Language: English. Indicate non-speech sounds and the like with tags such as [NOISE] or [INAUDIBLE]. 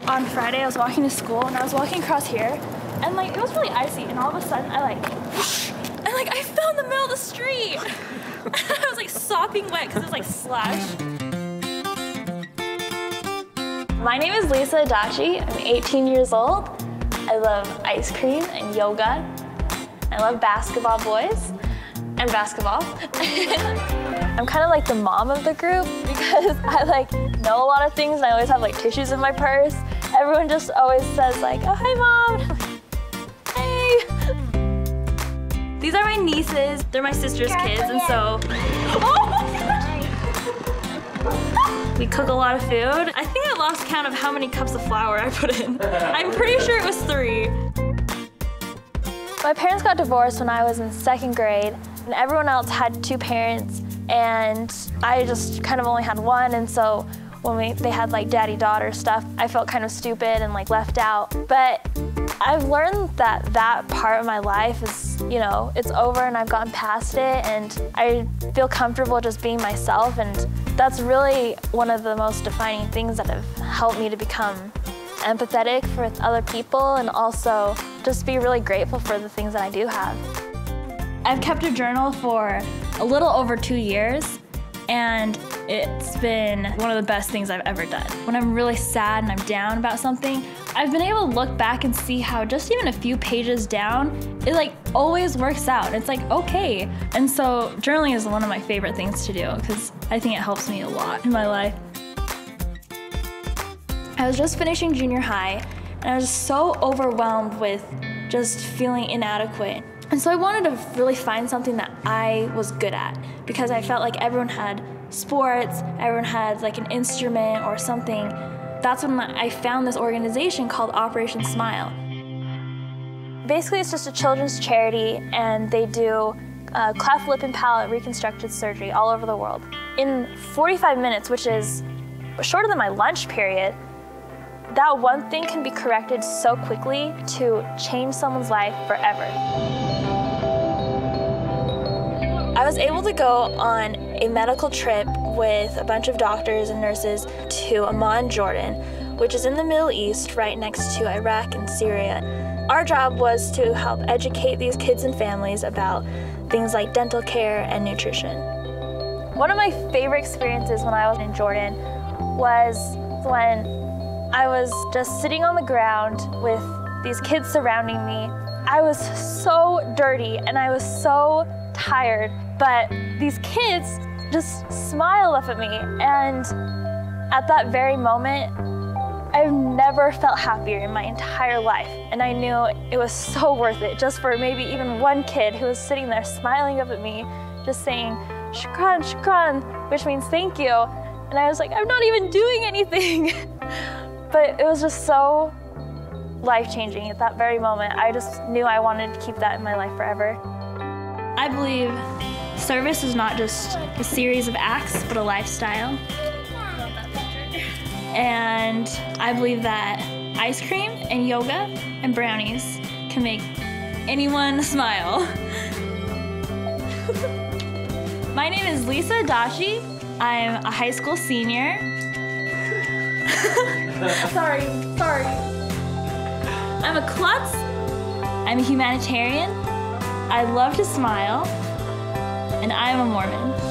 On Friday, I was walking to school and I was walking across here, and like it was really icy, and all of a sudden I like, [LAUGHS] and like I fell in the middle of the street. [LAUGHS] I was like sopping wet because it was like slush. My name is Lisa Adachi. I'm 18 years old. I love ice cream and yoga. I love basketball boys and basketball. [LAUGHS] I'm kind of like the mom of the group [LAUGHS] because I like know a lot of things and I always have like tissues in my purse. Everyone just always says like, oh, hi mom. [LAUGHS] Hey. These are my nieces. They're my sister's kids and so. Oh we cook a lot of food. I think I lost count of how many cups of flour I put in. I'm pretty sure it was three. My parents got divorced when I was in second grade, and everyone else had two parents, and I just kind of only had one, and so when we, they had like daddy-daughter stuff, I felt kind of stupid and like left out. But I've learned that that part of my life is, you know, it's over and I've gotten past it and I feel comfortable just being myself and that's really one of the most defining things that have helped me to become empathetic for other people and also just be really grateful for the things that I do have. I've kept a journal for a little over two years and it's been one of the best things I've ever done. When I'm really sad and I'm down about something, I've been able to look back and see how just even a few pages down, it like always works out. It's like, okay. And so journaling is one of my favorite things to do because I think it helps me a lot in my life. I was just finishing junior high and I was so overwhelmed with just feeling inadequate. And so I wanted to really find something that I was good at because I felt like everyone had sports, everyone had like an instrument or something. That's when I found this organization called Operation Smile. Basically, it's just a children's charity, and they do uh, cleft lip and palate reconstructive surgery all over the world. In 45 minutes, which is shorter than my lunch period, that one thing can be corrected so quickly to change someone's life forever. I was able to go on a medical trip with a bunch of doctors and nurses to Amman, Jordan, which is in the Middle East right next to Iraq and Syria. Our job was to help educate these kids and families about things like dental care and nutrition. One of my favorite experiences when I was in Jordan was when I was just sitting on the ground with these kids surrounding me. I was so dirty and I was so tired, but these kids just smiled up at me. And at that very moment, I've never felt happier in my entire life. And I knew it was so worth it just for maybe even one kid who was sitting there smiling up at me, just saying, shukran, shukran, which means thank you. And I was like, I'm not even doing anything. [LAUGHS] but it was just so life changing at that very moment. I just knew I wanted to keep that in my life forever. I believe service is not just a series of acts, but a lifestyle. And I believe that ice cream and yoga and brownies can make anyone smile. [LAUGHS] My name is Lisa Dashi. I'm a high school senior. [LAUGHS] [LAUGHS] sorry, sorry. I'm a klutz. I'm a humanitarian. I love to smile. And I'm a Mormon.